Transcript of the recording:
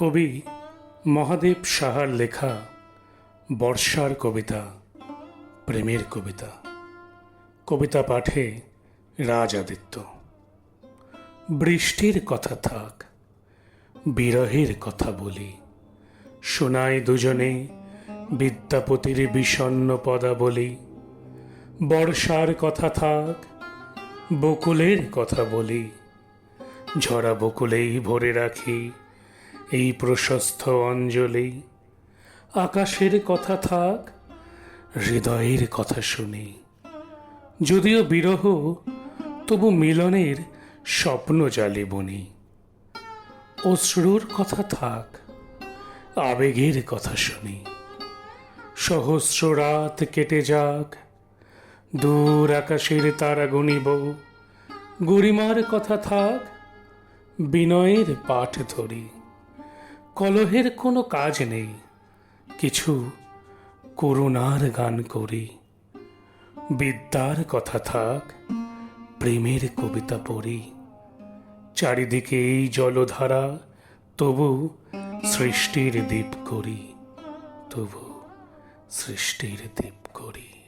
কবি মহাদেব সাহার লেখা বর্ষার কবিতা, প্রেমের কবিতা। কবিতা পাঠে রাজ আদিত্য বৃষ্টির কথা থাক, বিরহের কথা বলি। শোনায় দুজনে বিদ্যাপতির বিষণ্ন পদাবলী। বর্ষার কথা থাক, বকুলের কথা বলি। ঝরা বকুলেই ভরে রাখি এই প্রশস্ত অঞ্জলি। আকাশের কথা থাক, হৃদয়ের কথা শুনি। যদিও বিরহ, তবু মিলনের স্বপ্ন জালি বনি অশ্রুর কথা থাক, আবেগের কথা শুনি। সহস্র রাত কেটে যাক, দূর আকাশের তারা গণিব গরিমার কথা থাক, বিনয়ের পাঠ ধরি। কলহের কোনো কাজ নেই। কিছু করুণার গান করি। বিদ্যার কথা থাক, প্রেমের কবিতা পড়ি। চারিদিকে এই জলধারা, তবু সৃষ্টির দ্বীপ করি। তবু সৃষ্টির দ্বীপ করি।